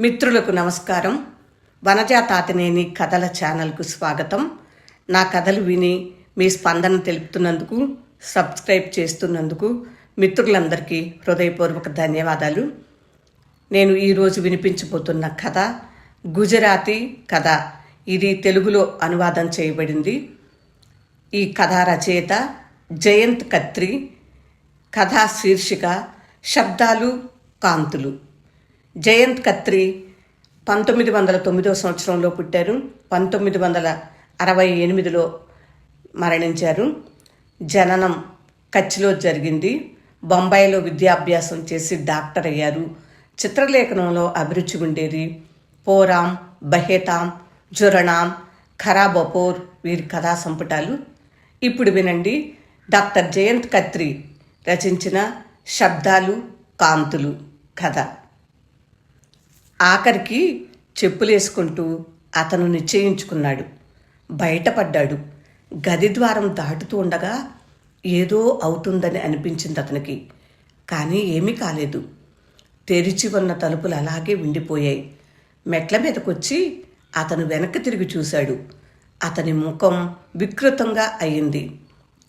మిత్రులకు నమస్కారం. వనజా తాతనేని కథల ఛానల్కు స్వాగతం. నా కథలు విని మీ స్పందన తెలుపుతున్నందుకు సబ్స్క్రైబ్ చేస్తున్నందుకు మిత్రులందరికీ హృదయపూర్వక ధన్యవాదాలు. నేను ఈరోజు వినిపించబోతున్న కథ గుజరాతీ కథ. ఇది తెలుగులో అనువాదం చేయబడింది. ఈ కథ రచయిత జయంత్ కత్రి కథా శీర్షిక శబ్దాలు కాంతులు. జయంత్ కత్రి పంతొమ్మిది వందల తొమ్మిదో సంవత్సరంలో పుట్టారు. పంతొమ్మిది వందల అరవై ఎనిమిదిలో మరణించారు. జననం కచ్చిలో జరిగింది. బొంబాయిలో విద్యాభ్యాసం చేసి డాక్టర్ అయ్యారు. చిత్రలేఖనంలో అభిరుచి ఉండేది. పోరాం బహేతాం జురణాం ఖరాబపోర్ వీరి కథా సంపుటాలు. ఇప్పుడు వినండి. డాక్టర్ జయంత్ కత్రి రచించిన శబ్దాలు కాంతులు కథ. ఆఖరికి చెప్పులేసుకుంటూ అతను నిశ్చయించుకున్నాడు. బయటపడ్డాడు. గది ద్వారం దాటుతూ ఉండగా ఏదో అవుతుందని అనిపించింది అతనికి. కానీ ఏమీ కాలేదు. తెరిచి ఉన్న తలుపులు అలాగే ఉండిపోయాయి మెట్ల మీదకొచ్చి అతను వెనక్కి తిరిగి చూశాడు. అతని ముఖం వికృతంగా అయింది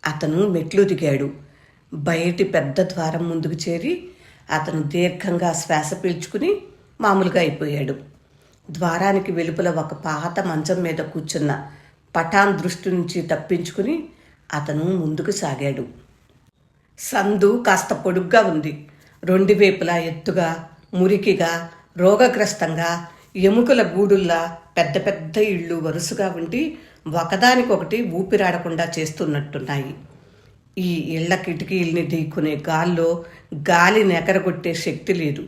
అతను మెట్లు దిగాడు. బయటి పెద్ద ద్వారం ముందుకు చేరి అతను దీర్ఘంగా శ్వాస పీల్చుకుని మామూలుగా అయిపోయాడు. ద్వారానికి వెలుపల ఒక పాత మంచం మీద కూర్చున్న పఠాన్ దృష్టి నుంచి తప్పించుకుని అతను ముందుకు సాగాడు. సందు కాస్త పొడుగ్గా ఉంది. రెండు వైపులా ఎత్తుగా మురికిగా రోగగ్రస్తంగా ఎముకల గూడుల్లా పెద్ద పెద్ద ఇళ్ళు వరుసగా ఉండి ఒకదానికొకటి ఊపిరాడకుండా చేస్తున్నట్టున్నాయి. ఈ ఇళ్ళ కిటికీల్ని ఢీకునే గాల్లో గాలి నెకరగొట్టే శక్తి లేదు.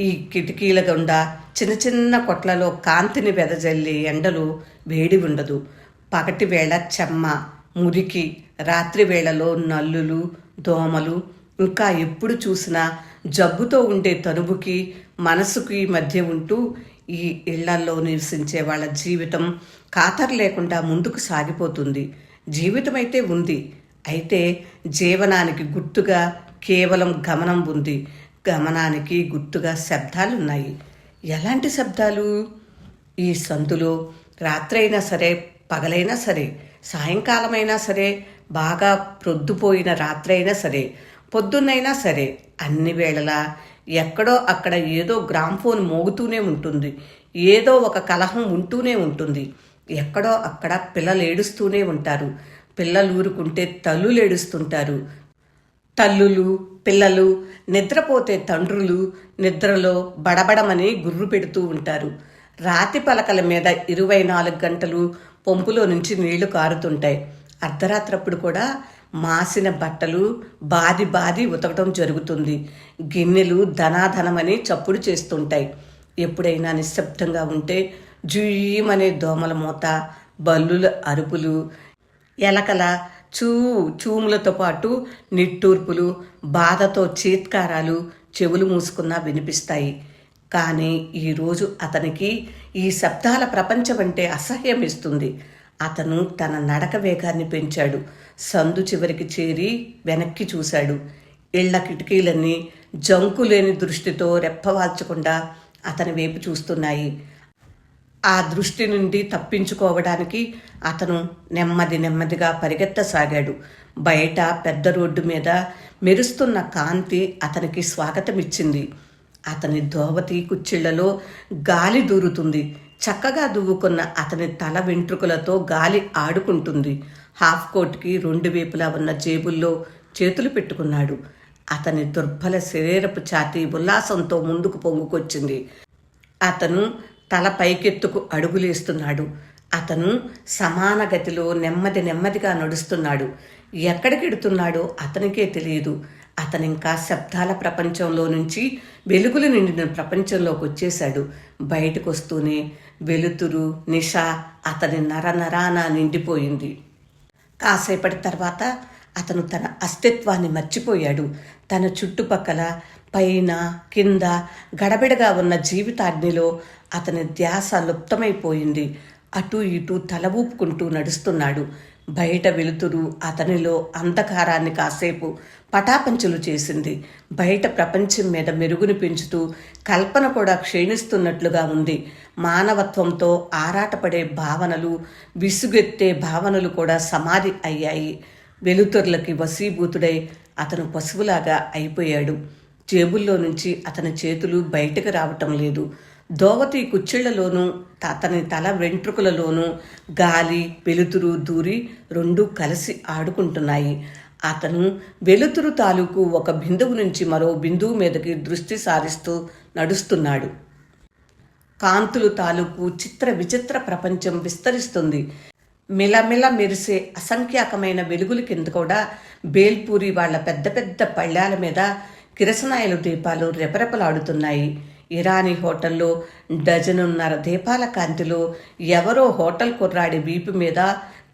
ఈ కిటికీల గుండా చిన్న చిన్న కొట్లలో కాంతిని వెదజల్లే ఎండలు వేడి ఉండదు. పగటి వేళ చెమ్మ మురికి రాత్రి వేళలో నల్లులు దోమలు ఇంకా ఎప్పుడు చూసినా జబ్బుతో ఉండే తనువుకి మనసుకి మధ్య ఉంటూ ఈ ఇళ్ళల్లో నివసించే వాళ్ళ జీవితం ఖాతరు లేకుండా ముందుకు సాగిపోతుంది. జీవితం అయితే ఉంది. అయితే జీవనానికి గుర్తుగా కేవలం గమనం ఉంది. గమనానికి గుర్తుగా శబ్దాలున్నాయి. ఎలాంటి శబ్దాలు? ఈ సందులో రాత్రైనా సరే పగలైనా సరే సాయంకాలమైనా సరే బాగా ప్రొద్దుపోయిన రాత్రైనా సరే పొద్దున్నైనా సరే అన్ని వేళలా ఎక్కడో అక్కడ ఏదో గ్రామ్ఫోన్ మోగుతూనే ఉంటుంది. ఏదో ఒక కలహం ఉంటూనే ఉంటుంది. ఎక్కడో అక్కడ పిల్లలు ఏడుస్తూనే ఉంటారు. పిల్లలు ఊరుకుంటే తల్లులు ఏడుస్తుంటారు. తల్లులు పిల్లలు నిద్రపోతే తండ్రులు నిద్రలో బడబడమని గుర్రు పెడుతూ ఉంటారు. రాతి పలకల మీద ఇరవై నాలుగు గంటలు పొంపులో నుంచి నీళ్ళు కారుతుంటాయి. అర్ధరాత్రప్పుడు కూడా మాసిన బట్టలు బాది బాది ఉతకటం జరుగుతుంది. గిన్నెలు ధనాధనమని చప్పుడు చేస్తుంటాయి. ఎప్పుడైనా నిశ్శబ్దంగా ఉంటే జుయ్యమనే దోమల మూత బల్లుల అరుపులు ఎలకల చూ చూములతో పాటు నిట్టూర్పులు బాధతో చీత్కారాలు చెవులు మూసుకున్నా వినిపిస్తాయి. కానీ ఈరోజు అతనికి ఈ శబ్దాల ప్రపంచం అంటే అసహ్యం ఇస్తుంది అతను తన నడక వేగాన్ని పెంచాడు. సందు చివరికి చేరి వెనక్కి చూశాడు. ఇళ్ళ కిటికీలన్నీ జంకు లేని దృష్టితో రెప్పవాల్చకుండా అతని వైపు చూస్తున్నాయి. ఆ దృష్టి నుండి తప్పించుకోవడానికి అతను నెమ్మది నెమ్మదిగా పరిగెత్తసాగాడు. బయట పెద్ద రోడ్డు మీద మెరుస్తున్న కాంతి అతనికి స్వాగతమిచ్చింది. అతని దోవతి కుచ్చిళ్ళలో గాలి దూరుతుంది. చక్కగా దువ్వుకున్న అతని తల వెంట్రుకలతో గాలి ఆడుకుంటుంది. హాఫ్ కోట్కి రెండు వైపులా ఉన్న జేబుల్లో చేతులు పెట్టుకున్నాడు. అతని దుర్బల శరీరపు ఛాతీ ఉల్లాసంతో ముందుకు పొంగుకొచ్చింది. అతను తల పైకెత్తుకు అడుగులేస్తున్నాడు. అతను సమాన గతిలో నెమ్మది నెమ్మదిగా నడుస్తున్నాడు. ఎక్కడికెడుతున్నాడో అతనికే తెలియదు. అతనింకా ఇంకా శబ్దాల ప్రపంచంలో నుంచి వెలుగులు నిండిన ప్రపంచంలోకి వచ్చేశాడు. బయటకు వస్తూనే వెలుతురు నిష అతని నర నరాన నిండిపోయింది. కాసేపటి తర్వాత అతను తన అస్తిత్వాన్ని మర్చిపోయాడు. తన చుట్టుపక్కల పైన కింద గడబిడగా ఉన్న జీవితాగ్నిలో అతని ధ్యాస లుప్తమైపోయింది. అటు ఇటు తల ఊపుకుంటూ నడుస్తున్నాడు. బయట వెలుతురు అతనిలో అంధకారాన్ని కాసేపు పటాపంచులు చేసింది. బయట ప్రపంచం మీద మెరుగుని పెంచుతూ కల్పన కూడా క్షీణిస్తున్నట్లుగా ఉంది. మానవత్వంతో ఆరాటపడే భావనలు విసుగెత్తే భావనలు కూడా సమాధి అయ్యాయి. వెలుతురులకి వశీభూతుడై అతను పశువులాగా అయిపోయాడు. జేబుల్లో నుంచి అతని చేతులు బయటకు రావటం లేదు. దోవతి కుచ్చిళ్ళలోనూ అతని తల వెంట్రుకలలోనూ గాలి వెలుతురు దూరి రెండూ కలిసి ఆడుకుంటున్నాయి. అతను వెలుతురు తాలూకు ఒక బిందువు నుంచి మరో బిందువు మీదకి దృష్టి సారిస్తూ నడుస్తున్నాడు. కాంతులు తాలూకు చిత్ర విచిత్ర ప్రపంచం విస్తరిస్తుంది. మిలమిల మెరిసే అసంఖ్యాకమైన వెలుగుల కింద కూడా బేల్పూరి వాళ్ళ పెద్ద పెద్ద పళ్ళాల మీద కిరసనాయలు దీపాలు రెపరెపలాడుతున్నాయి. ఇరానీ హోటల్లో డజనున్నర దీపాల కాంతిలో ఎవరో హోటల్ కుర్రాడి వీపు మీద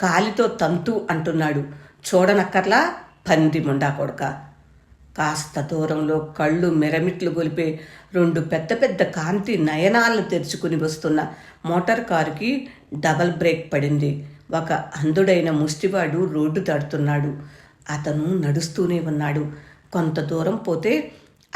కాలితో తంతు అంటున్నాడు. చూడనక్కర్లా పంది ముండా కొడక. కాస్త దూరంలో కళ్ళు మిరమిట్లు గొలిపే రెండు పెద్ద పెద్ద కాంతి నయనాలను తెరుచుకుని వస్తున్న మోటార్ కారుకి డబల్ బ్రేక్ పడింది. ఒక అంధుడైన ముష్టివాడు రోడ్డు తడుతున్నాడు అతను నడుస్తూనే ఉన్నాడు. కొంత దూరం పోతే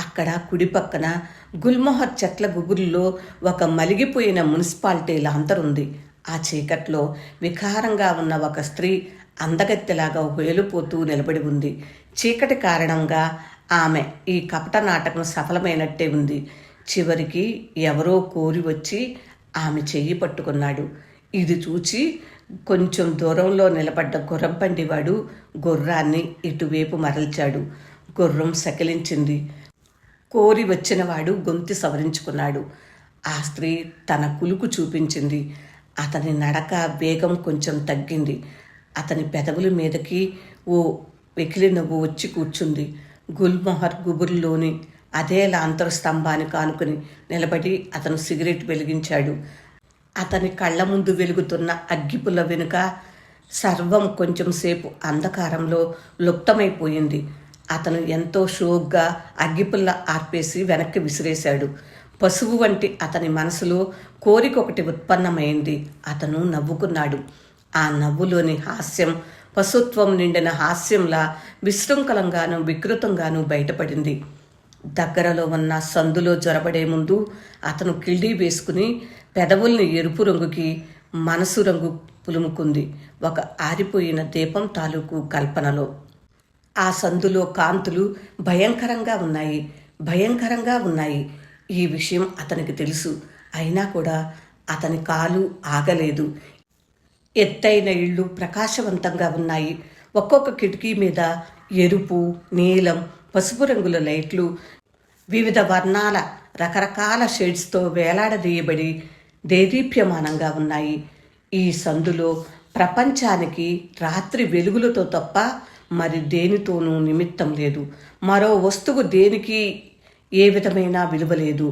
అక్కడ కుడి పక్కన గుల్మొహర్ చెట్ల గుబురులో ఒక మలిగిపోయిన మున్సిపాలిటీ లాంతరుంది ఆ చీకట్లో వికారంగా ఉన్న ఒక స్త్రీ అందగత్తెలాగా వేలుపోతూ నిలబడి ఉంది. చీకటి కారణంగా ఆమె ఈ కపట నాటకం సఫలమైనట్టే ఉంది. చివరికి ఎవరో కోరి వచ్చి ఆమె చెయ్యి పట్టుకున్నాడు. ఇది చూచి కొంచెం దూరంలో నిలబడ్డ గుర్రం పండివాడు గుర్రాన్ని ఇటువైపు మరల్చాడు. గుర్రం సకిలించింది. కోరి వచ్చినవాడు గొంతి సవరించుకున్నాడు. ఆ స్త్రీ తన కులుకు చూపించింది. అతని నడక వేగం కొంచెం తగ్గింది. అతని పెదవుల మీదకి ఓ వెకిలి నవ్వు వచ్చి కూర్చుంది. గుల్మహర్ గుబుర్లోని అదే లాంతర స్తంభాన్ని కానుకుని నిలబడి అతను సిగరెట్ వెలిగించాడు. అతని కళ్ళ ముందు వెలుగుతున్న అగ్గిపుల్ల వెనుక సర్వం కొంచెం సేపు అంధకారంలో లుప్తమైపోయింది. అతను ఎంతో షోగ్గా అగ్గిపుల్ల ఆర్పేసి వెనక్కి విసిరేశాడు. పశువు వంటి అతని మనసులో కోరిక ఒకటి ఉత్పన్నమైంది. అతను నవ్వుకున్నాడు. ఆ నవ్వులోని హాస్యం పశుత్వం నిండిన హాస్యంలా విశృంఖలంగాను వికృతంగాను బయటపడింది. దగ్గరలో ఉన్న సందులో జొరబడే ముందు అతను కిళ్ళీ వేసుకుని పెదవుల్ని ఎరుపు రంగుకి మనసు రంగు పులుముకుంది. ఒక ఆరిపోయిన దీపం తాలూకు కల్పనలో. ఆ సందులో కాంతులు భయంకరంగా ఉన్నాయి భయంకరంగా ఉన్నాయి. ఈ విషయం అతనికి తెలుసు. అయినా కూడా అతని కాలు ఆగలేదు. ఎత్తైన ఇళ్ళు ప్రకాశవంతంగా ఉన్నాయి. ఒక్కొక్క కిటికీ మీద ఎరుపు నీలం పసుపు రంగుల లైట్లు వివిధ వర్ణాల రకరకాల షేడ్స్తో వేలాడదీయబడి దేదీప్యమానంగా ఉన్నాయి. ఈ సందులో ప్రపంచానికి రాత్రి వెలుగులతో తప్ప మరి దేనితోనూ నిమిత్తం లేదు. మరో వస్తువు దేనికి ఏ విధమైన విలువ లేదు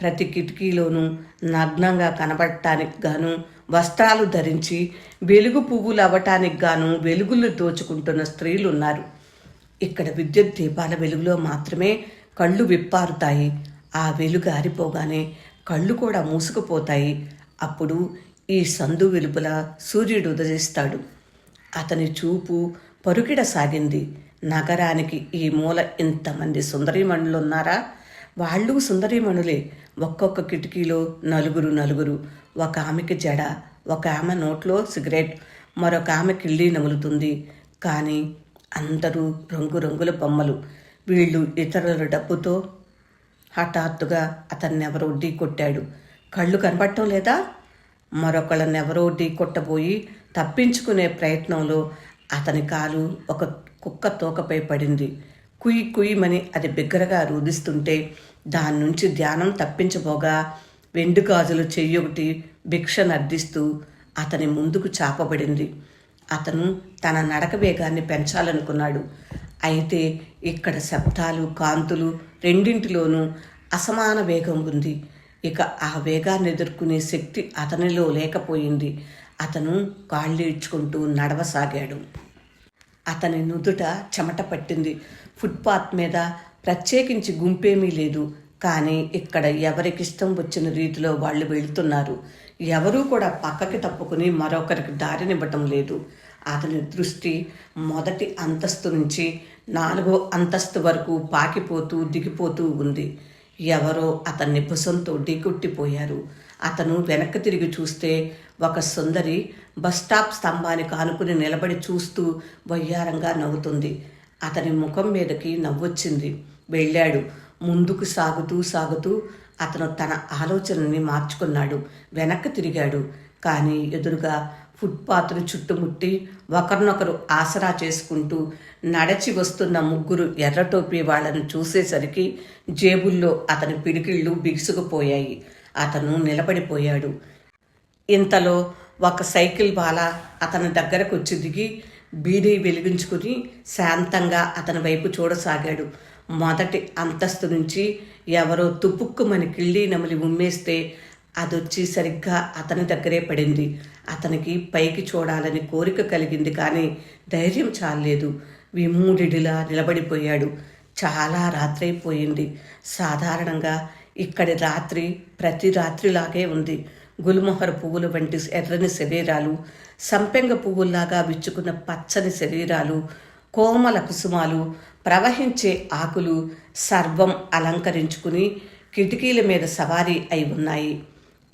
ప్రతి కిటికీలోనూ నగ్నంగా కనబడటానికి గాను వస్త్రాలు ధరించి వెలుగు పువ్వులు అవ్వటానికి గాను వెలుగులు దోచుకుంటున్న స్త్రీలు ఉన్నారు ఇక్కడ విద్యుత్ దీపాల వెలుగులో మాత్రమే కళ్ళు విప్పారుతాయి. ఆ వెలుగు ఆరిపోగానే కళ్ళు కూడా మూసుకుపోతాయి. అప్పుడు ఈ సందు వెలుపుల సూర్యుడు ఉదయిస్తాడు. అతని చూపు పరుకిడ సాగింది. నగరానికి ఈ మూల ఇంతమంది సుందరీమణులు ఉన్నారా వాళ్ళు సుందరీమణులే. ఒక్కొక్క కిటికీలో నలుగురు నలుగురు. ఒక ఆమెకి జడ ఒక ఆమె నోట్లో సిగరెట్ మరొక ఆమె కిళ్ళి నములుతుంది. కానీ అందరూ రంగురంగుల బొమ్మలు. వీళ్ళు ఇతరుల డబ్బుతో హఠాత్తుగా అతన్ని ఎవరో ఢీ కొట్టాడు. కళ్ళు కనపడటం లేదా? మరొకళ్ళని ఎవరో ఢీ కొట్టబోయి తప్పించుకునే ప్రయత్నంలో అతని కాలు ఒక కుక్క తోకపై పడింది. కుయి కుయ్యమని అది బిగ్గరగా రూదిస్తుంటే దాని నుంచి ధ్యానం తప్పించబోగా వెండు గాజులు చెయ్యొకటి భిక్ష నర్దిస్తూ అతని ముందుకు చాపబడింది. అతను తన నడక వేగాన్ని పెంచాలనుకున్నాడు. అయితే ఇక్కడ శబ్దాలు కాంతులు రెండింటిలోనూ అసమాన వేగం ఉంది. ఇక ఆ వేగాన్ని ఎదుర్కొనే శక్తి అతనిలో లేకపోయింది. అతను కాళ్ళీడ్చుకుంటూ నడవసాగాడు. అతని నుదుట చెమట పట్టింది. ఫుట్పాత్ మీద ప్రత్యేకించి గుంపేమీ లేదు. కానీ ఇక్కడ ఎవరికిష్టం వచ్చిన రీతిలో వాళ్ళు వెళుతున్నారు. ఎవరూ కూడా పక్కకి తప్పుకుని మరొకరికి దారినివ్వటం లేదు. అతని దృష్టి మొదటి అంతస్తు నుంచి నాలుగో అంతస్తు వరకు పాకిపోతూ దిగిపోతూ ఉంది. ఎవరో అతన్ని భుసంతో ఢీకొట్టిపోయారు. అతను వెనక్కి తిరిగి చూస్తే ఒక సుందరి బస్ స్టాప్ స్తంభానికి ఆనుకుని నిలబడి చూస్తూ వయ్యారంగా నవ్వుతుంది. అతని ముఖం మీదకి నవ్వొచ్చింది. వెళ్ళాడు. ముందుకు సాగుతూ సాగుతూ అతను తన ఆలోచనని మార్చుకున్నాడు. వెనక్కి తిరిగాడు. కానీ ఎదురుగా ఫుట్పాత్ను చుట్టుముట్టి ఒకరినొకరు ఆసరా చేసుకుంటూ నడచి వస్తున్న ముగ్గురు ఎర్రటోపీ వాళ్ళను చూసేసరికి జేబుల్లో అతని పిడికిళ్ళు బిగుసుకుపోయాయి. అతను నిలబడిపోయాడు. ఇంతలో ఒక సైకిల్ బాల అతని దగ్గరకు వచ్చి దిగి బీడీ వెలిగించుకుని శాంతంగా అతని వైపు చూడసాగాడు. మొదటి అంతస్తు నుంచి ఎవరో తుపుక్కుమని కిళ్ళీ నమిలి ఉమ్మేస్తే అదొచ్చి సరిగ్గా అతని దగ్గరే పడింది. అతనికి పైకి చూడాలని కోరిక కలిగింది కానీ ధైర్యం చాలలేదు. విమూడిడిలా నిలబడిపోయాడు. చాలా రాత్రైపోయింది. సాధారణంగా ఇక్కడి రాత్రి ప్రతి రాత్రిలాగే ఉంది. గుల్మొహర్ పువ్వులు వంటి ఎర్రని శరీరాలు సంపెంగ పువ్వుల్లాగా విచ్చుకున్న పచ్చని శరీరాలు కోమల కుసుమాలు ప్రవహించే ఆకులు సర్వం అలంకరించుకుని కిటికీల మీద సవారీ అయి ఉన్నాయి.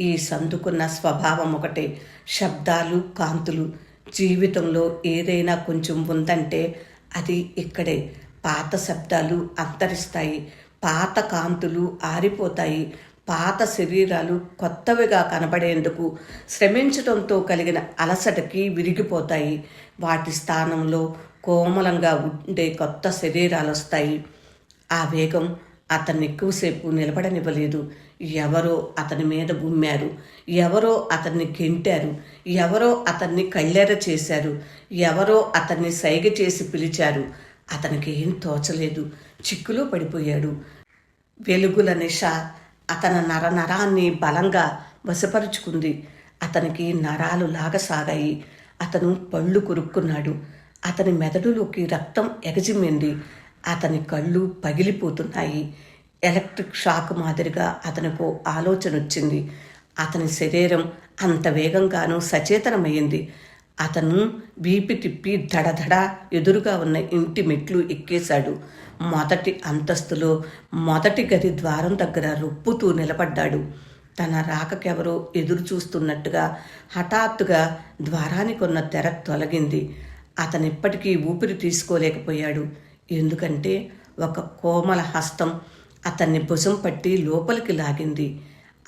ఈ సందుకున్న స్వభావం ఒకటే శబ్దాలు కాంతులు. జీవితంలో ఏదైనా కొంచెం ఉందంటే అది ఇక్కడే. పాత శబ్దాలు అంతరిస్తాయి. పాత కాంతులు ఆరిపోతాయి. పాత శరీరాలు కొత్తవిగా కనబడేందుకు శ్రమించడంతో కలిగిన అలసటకి విరిగిపోతాయి. వాటి స్థానంలో కోమలంగా ఉండే కొత్త శరీరాలు వస్తాయి ఆ వేగం అతన్ని ఎక్కువసేపు నిలబడనివ్వలేదు. ఎవరో అతని మీద గుమ్మారు. ఎవరో అతన్ని గెంటారు ఎవరో అతన్ని కళ్ళెర చేశారు. ఎవరో అతన్ని సైగ చేసి పిలిచారు. అతనికి ఏం తోచలేదు. చిక్కులో పడిపోయాడు. వెలుగుల నిష అతని నరనరాన్ని బలంగా వశపరుచుకుంది. అతనికి నరాలు లాగసాగాయి. అతను పళ్ళు కొరుక్కున్నాడు. అతని మెదడులోకి రక్తం ఎగజిమ్మింది. అతని కళ్ళు పగిలిపోతున్నాయి. ఎలక్ట్రిక్ షాక్ మాదిరిగా అతనికి ఆలోచన వచ్చింది అతని శరీరం అంత వేగంగానూ సచేతనమైంది అతను వీపి తిప్పి దడదడ ఎదురుగా ఉన్న ఇంటి మెట్లు ఎక్కేశాడు. మొదటి అంతస్తులో మొదటి గది ద్వారం దగ్గర రొప్పుతూ నిలబడ్డాడు. తన రాకకెవరో ఎదురు చూస్తున్నట్టుగా హఠాత్తుగా ద్వారానికి ఉన్న తెర తొలగింది. అతనిప్పటికీ ఊపిరి తీసుకోలేకపోయాడు. ఎందుకంటే ఒక కోమల హస్తం అతన్ని భుజం పట్టి లోపలికి లాగింది.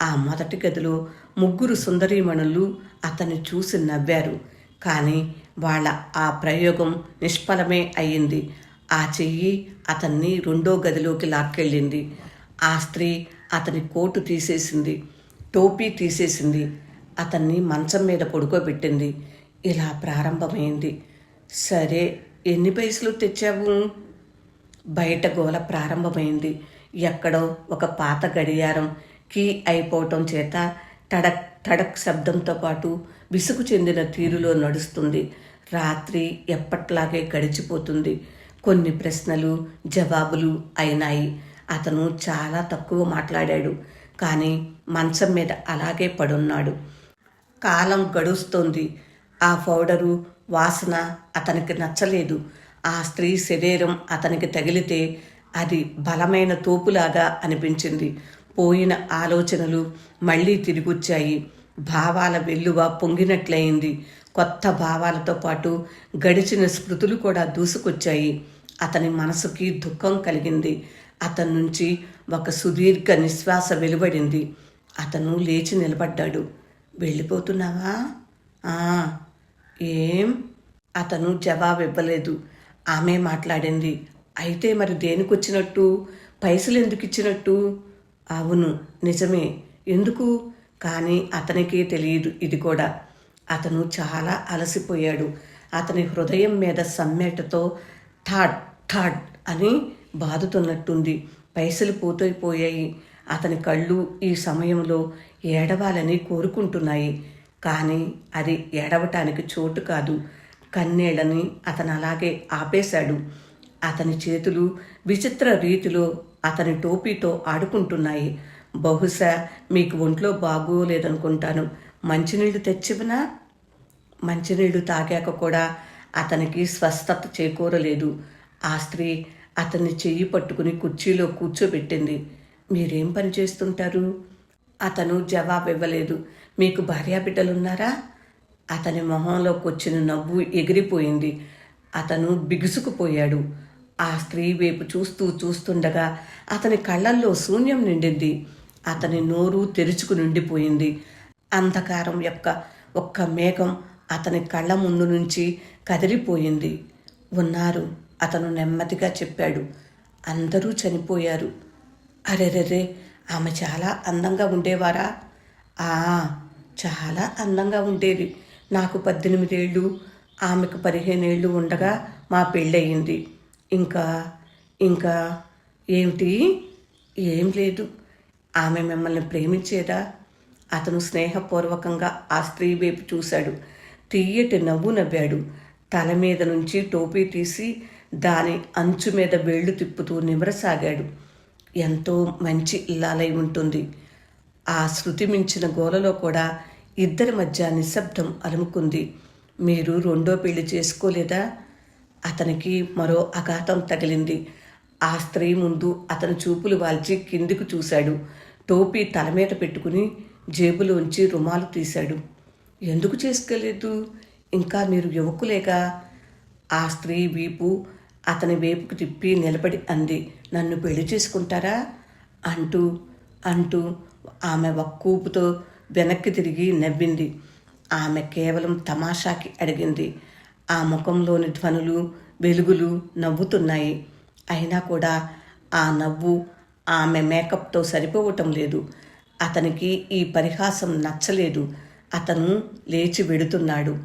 ఆ మొదటి గదిలో ముగ్గురు సుందరీమణులు అతన్ని చూసి నవ్వారు. కానీ వాళ్ళ ఆ ప్రయోగం నిష్ఫలమే అయ్యింది. ఆ చెయ్యి అతన్ని రెండో గదిలోకి లాక్కెళ్ళింది. ఆ స్త్రీ అతని కోటు తీసేసింది టోపీ తీసేసింది. అతన్ని మంచం మీద పడుకోబెట్టింది. ఇలా ప్రారంభమైంది. సరే ఎన్ని పైసలు తెచ్చావు? బయట గోల ప్రారంభమైంది. ఎక్కడో ఒక పాత గడియారం కీ అయిపోవటం చేత టడక్ టడక్ శబ్దంతో పాటు విసుగు చెందిన తీరులో నడుస్తుంది. రాత్రి ఎప్పట్లాగే గడిచిపోతుంది. కొన్ని ప్రశ్నలు జవాబులు అయినాయి. అతను చాలా తక్కువ మాట్లాడాడు. కానీ మంచం మీద అలాగే పడున్నాడు. కాలం గడుస్తోంది. ఆ పౌడరు వాసన అతనికి నచ్చలేదు. ఆ స్త్రీ శరీరం అతనికి తగిలితే అది బలమైన తోపులాగా అనిపించింది. పోయిన ఆలోచనలు మళ్ళీ తిరిగొచ్చాయి. భావాల వెల్లువ పొంగినట్లయింది. కొత్త భావాలతో పాటు గడిచిన స్మృతులు కూడా దూసుకొచ్చాయి. అతని మనసుకి దుఃఖం కలిగింది. అతని నుంచి ఒక సుదీర్ఘ నిశ్వాస వెలువడింది. అతను లేచి నిలబడ్డాడు. వెళ్ళిపోతున్నావా? "ఆ, ఏం? అతను జవాబు ఇవ్వలేదు ఆమె మాట్లాడింది. అయితే మరి దేనికొచ్చినట్టు? పైసలు ఎందుకు ఇచ్చినట్టు అవును నిజమే. ఎందుకు? కానీ అతనికి తెలియదు. ఇది కూడా. అతను చాలా అలసిపోయాడు. అతని హృదయం మీద సమ్మెటతో థాడ్ థాడ్ అని బాదుతున్నట్టుంది. పైసలు పోతైపోయాయి. అతని కళ్ళు ఈ సమయంలో ఏడవాలని కోరుకుంటున్నాయి. కానీ అది ఏడవటానికి చోటు కాదు. కన్నేళ్ళని అతను అలాగే ఆపేశాడు. అతని చేతులు విచిత్ర రీతిలో అతని టోపీతో ఆడుకుంటున్నాయి. బహుశా మీకు ఒంట్లో బాగోలేదనుకుంటాను. మంచినీళ్ళు తెచ్చివనా మంచినీళ్ళు తాగాక కూడా అతనికి స్వస్థత చేకూరలేదు. ఆ స్త్రీ అతన్ని చెయ్యి పట్టుకుని కుర్చీలో కూర్చోబెట్టింది. మీరేం పని చేస్తుంటారు? అతను జవాబు ఇవ్వలేదు మీకు భార్యాబిడ్డలున్నారా? అతని మొహంలోకి వచ్చిన నవ్వు ఎగిరిపోయింది. అతను బిగుసుకుపోయాడు. ఆ స్త్రీ వైపు చూస్తూ చూస్తుండగా అతని కళ్ళల్లో శూన్యం నిండింది. అతని నోరు తెరుచుకు నిండిపోయింది. అంధకారం యొక్క ఒక్క మేఘం అతని కళ్ళ ముందు నుంచి కదిలిపోయింది ఉన్నారు అతను నెమ్మదిగా చెప్పాడు. అందరూ చనిపోయారు. అరెరెరే ఆమె చాలా అందంగా ఉండేవారా? ఆ చాలా అందంగా ఉండేది. నాకు పద్దెనిమిదేళ్ళు ఆమెకు పదిహేనేళ్ళు ఉండగా మా పెళ్ళయింది. ఇంకా ఇంకా ఏమిటి? ఏం లేదు. ఆమె మిమ్మల్ని ప్రేమించేదా? అతను స్నేహపూర్వకంగా ఆ స్త్రీ వైపు చూశాడు. తీయటి నవ్వు నవ్వాడు. తల మీద నుంచి టోపీ తీసి దాని అంచు మీద వేళ్ళు తిప్పుతూ నిమరసాగాడు ఎంతో మంచి ఇల్లాలై ఉంటుంది. ఆ శృతి మించిన గోలలో కూడా ఇద్దరి మధ్య నిశ్శబ్దం అలుముకుంది. మీరు రెండో పెళ్ళి చేసుకోలేదా? అతనికి మరో అఘాతం తగిలింది. ఆ స్త్రీ ముందు అతను చూపులు వాల్చి కిందికి చూశాడు. టోపీ తల మీద పెట్టుకుని జేబులోంచి రుమాలు తీశాడు. ఎందుకు చేసుకోలేదు? ఇంకా మీరు యువకులేగా ఆ స్త్రీ వీపు అతని వైపుకు తిప్పి నిలబడి అంది. నన్ను పెళ్ళి చేసుకుంటారా? అంటూ అంటూ ఆమె ఒక్కూపుతో వెనక్కి తిరిగి నవ్వింది. ఆమె కేవలం తమాషాకి అడిగింది. ఆ ముఖంలోని ధ్వనులు వెలుగులు నవ్వుతున్నాయి. అయినా కూడా ఆ నవ్వు ఆమె మేకప్తో సరిపోవటం లేదు. అతనికి ఈ పరిహాసం నచ్చలేదు. అతను లేచి వెడుతున్నాడు.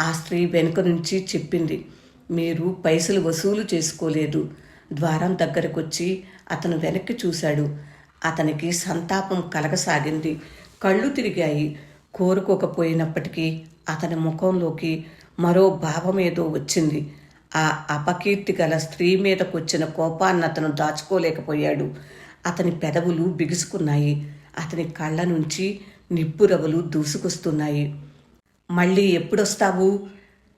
ఆ స్త్రీ వెనుక నుంచి చెప్పింది మీరు పైసలు వసూలు చేసుకోలేదు. ద్వారం దగ్గరకొచ్చి అతను వెనక్కి చూశాడు. అతనికి సంతాపం కలగసాగింది. కళ్ళు తిరిగాయి. కోరుకోకపోయినప్పటికీ అతని ముఖంలోకి మరో భావమేదో వచ్చింది. ఆ అపకీర్తి గల స్త్రీ మీదకొచ్చిన కోపాన్ని అతను దాచుకోలేకపోయాడు. అతని పెదవులు బిగుసుకున్నాయి. అతని కళ్ళ నుంచి నిప్పురవలు దూసుకొస్తున్నాయి. మళ్ళీ ఎప్పుడొస్తావు?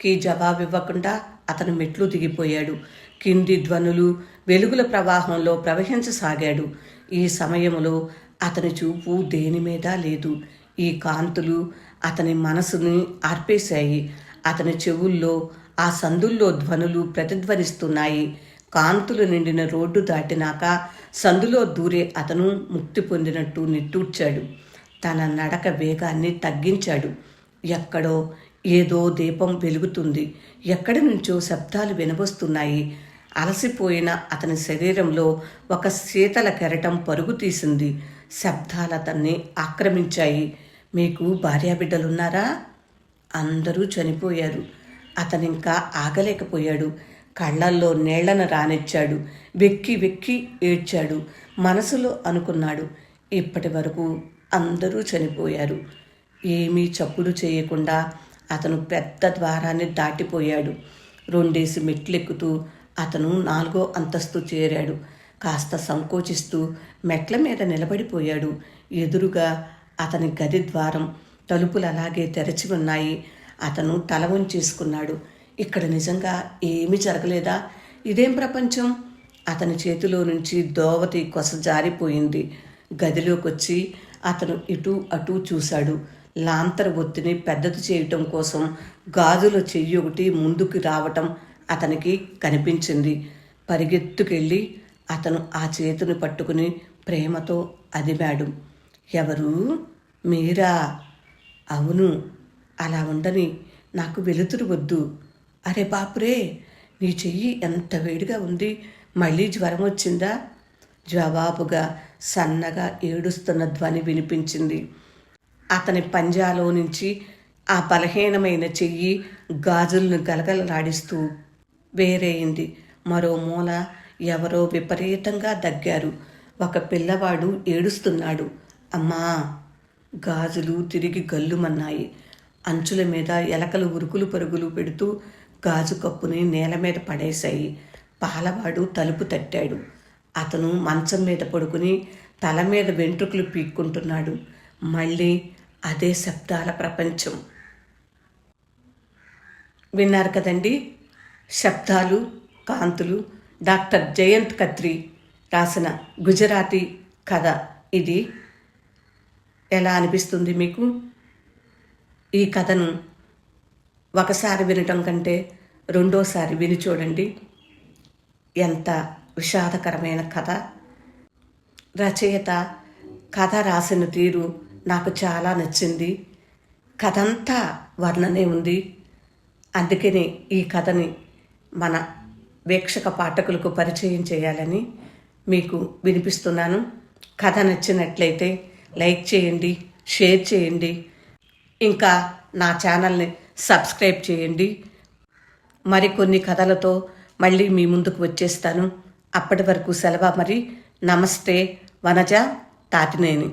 కి జవాబివ్వకుండా అతను మెట్లు దిగిపోయాడు. కింది ధ్వనులు వెలుగుల ప్రవాహంలో ప్రవహించసాగాడు. ఈ సమయంలో అతని చూపు దేని మీద లేదు. ఈ కాంతులు అతని మనసుని ఆర్పేశాయి. అతని చెవుల్లో ఆ సందుల్లో ధ్వనులు ప్రతిధ్వనిస్తున్నాయి. కాంతులు నిండిన రోడ్డు దాటినాక సందులో దూరే అతను ముక్తి పొందినట్టు నిట్టూర్చాడు. తన నడక వేగాన్ని తగ్గించాడు. ఎక్కడో ఏదో దీపం వెలుగుతుంది. ఎక్కడి నుంచో శబ్దాలు వినవస్తున్నాయి అలసిపోయిన అతని శరీరంలో ఒక శీతల కెరటం పరుగు తీసింది. శబ్దాలు అతన్ని ఆక్రమించాయి. మీకు భార్యాబిడ్డలున్నారా? అందరూ చనిపోయారు. అతనింకా ఆగలేకపోయాడు. కళ్ళల్లో నీళ్ళను రానిచ్చాడు. వెక్కి వెక్కి ఏడ్చాడు. మనసులో అనుకున్నాడు ఇప్పటి వరకు అందరూ చనిపోయారు. ఏమీ చప్పుడు చేయకుండా అతను పెద్ద ద్వారాన్ని దాటిపోయాడు. రెండేసి మెట్లెక్కుతూ అతను నాలుగో అంతస్తు చేరాడు. కాస్త సంకోచిస్తూ మెట్ల మీద నిలబడిపోయాడు. ఎదురుగా అతని గది ద్వారం తలుపులు అలాగే తెరచి ఉన్నాయి. అతను తల వంచేసుకున్నాడు. ఇక్కడ నిజంగా ఏమీ జరగలేదా? ఇదేం ప్రపంచం? అతని చేతిలో నుంచి దోవతి కొస జారిపోయింది. గదిలోకొచ్చి అతను ఇటు అటు చూశాడు. లాంతర ఒత్తిని పెద్దది చేయటం కోసం గాజుల చెయ్యి ఒకటి ముందుకు రావటం అతనికి కనిపించింది. పరిగెత్తుకెళ్ళి అతను ఆ చేతిని పట్టుకుని ప్రేమతో అదిమాడు. ఎవరు? మీరా? అవును అలా ఉండని నాకు వెలుతురు వద్దు. అరే బాపురే నీ చెయ్యి ఎంత వేడిగా ఉంది. మళ్ళీ జ్వరం వచ్చిందా? జవాబుగా సన్నగా ఏడుస్తున్న ధ్వని వినిపించింది. అతని పంజాలో నుంచి ఆ బలహీనమైన చెయ్యి గాజులను గలగలలాడిస్తూ వేరేయింది. మరో మూల ఎవరో విపరీతంగా దగ్గారు. ఒక పిల్లవాడు ఏడుస్తున్నాడు. అమ్మా! గాజులు తిరిగి గల్లుమన్నాయి. అంచుల మీద ఎలకలు ఉరుకులు పరుగులు పెడుతూ గాజు కప్పుని నేల మీద పడేశాయి. పాలవాడు తలుపు తట్టాడు. అతను మంచం మీద పడుకుని తల మీద వెంట్రుకలు పీక్కుంటున్నాడు. మళ్ళీ అదే శబ్దాల ప్రపంచం. విన్నారు కదండి? శబ్దాలు కాంతులు. డాక్టర్ జయంత్ కత్రి రాసిన గుజరాతీ కథ ఇది. ఎలా అనిపిస్తుంది మీకు? ఈ కథను ఒకసారి వినటం కంటే రెండోసారి విని చూడండి. ఎంత విషాదకరమైన కథ. రచయిత కథ రాసిన తీరు నాకు చాలా నచ్చింది. కథంతా వర్ణనే ఉంది. అందుకని ఈ కథని మన వీక్షక పాఠకులకు పరిచయం చేయాలని మీకు వినిపిస్తున్నాను. కథ నచ్చినట్లయితే లైక్ చేయండి షేర్ చేయండి. ఇంకా నా ఛానల్ని సబ్స్క్రైబ్ చేయండి. మరికొన్ని కథలతో మళ్ళీ మీ ముందుకు వచ్చేస్తాను. అప్పటి వరకు సెలవు మరి నమస్తే వనజ తాతినేని